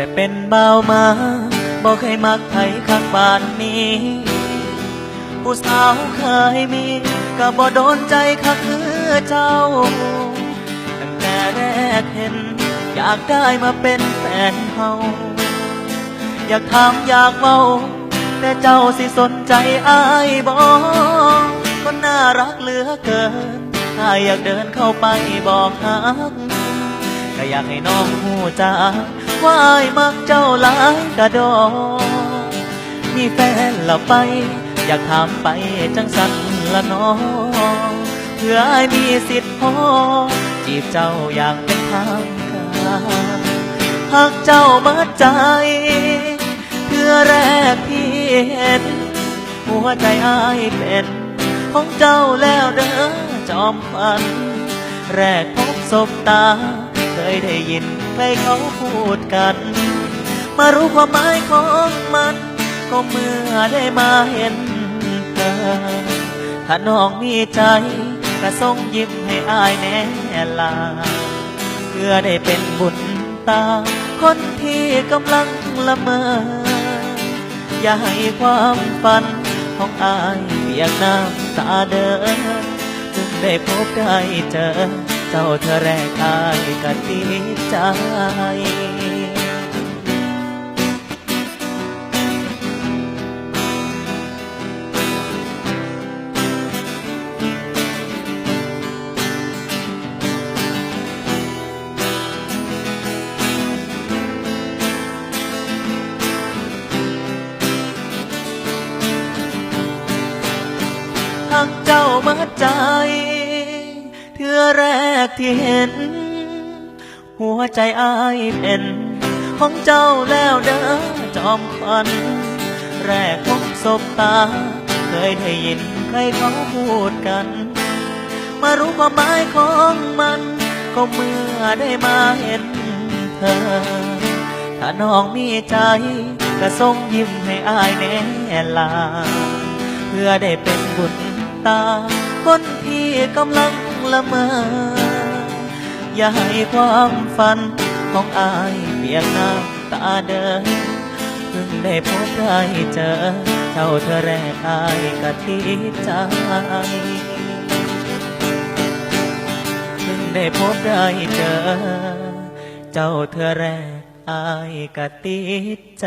แต่เป็นเบามาบอกเคยมักไผข้างบ้านนี้ผู้สาวเคยมีก็บ่โดนใจคักคือเจ้า ตั้งแต่แรกเห็น อยากได้มาเป็นแฟนเฮาอยากถามอยากเว้าแต่เจ้าสิสนใจอายบ่ก็น่ารักเหลือเกิน ถ้าอยากเดินเข้าไปบอกฮักก็อยากให้น้องหูจ้า ว่าอายมักเจ้าหลายกระดอมีแฟนเราไป อยากถามไปจังสันละน้อง เพื่อไอ้มีสิทธิ์พอ จีบเจ้าอย่างเป็นทางการหากเจ้ามาใจ เพื่อแรกที่เห็น หัวใจอายเป็นของเจ้าแล้วเด้อจอมฝัน แรกพบศบตา เคยได้ยิน ใครเขาพูดกัน มารู้ความหมายของมัน ก็เมื่อได้มาเห็นเธอถ้าน้องมีใจก็ส่งยิ้มให้อายแน่ลา เพื่อได้เป็นบุญตา คนที่กำลังละเมอ อย่าให้ความฝันของอายเปียกน้ำตาเดินจึงได้พบได้เจอ เจ้าเธอแรกอายก็ติดใจหักเจ้ามาใจ เทื่อแรกที่เห็น หัวใจอายเป็นของเจ้าแล้วเด้อจอมควันแรกพบศบตา เคยได้ยินใครเขาพูดกัน มารู้ความหมายของมัน ก็เมื่อได้มาเห็นเธอ ถ้าน้องมีใจก็ส่งยิ้มให้อายแน่ลา เพื่อได้เป็นบุญตา คนที่กำลัง ละเมอ อย่าให้ความฝันของอายเปียกน้ำตาเดินเพิ่งได้พบได้เจอเจ้าเธอแรกอายกะทิใจเพิ่งได้พบได้เจอ เจ้าเธอแรกอายกะติดใจ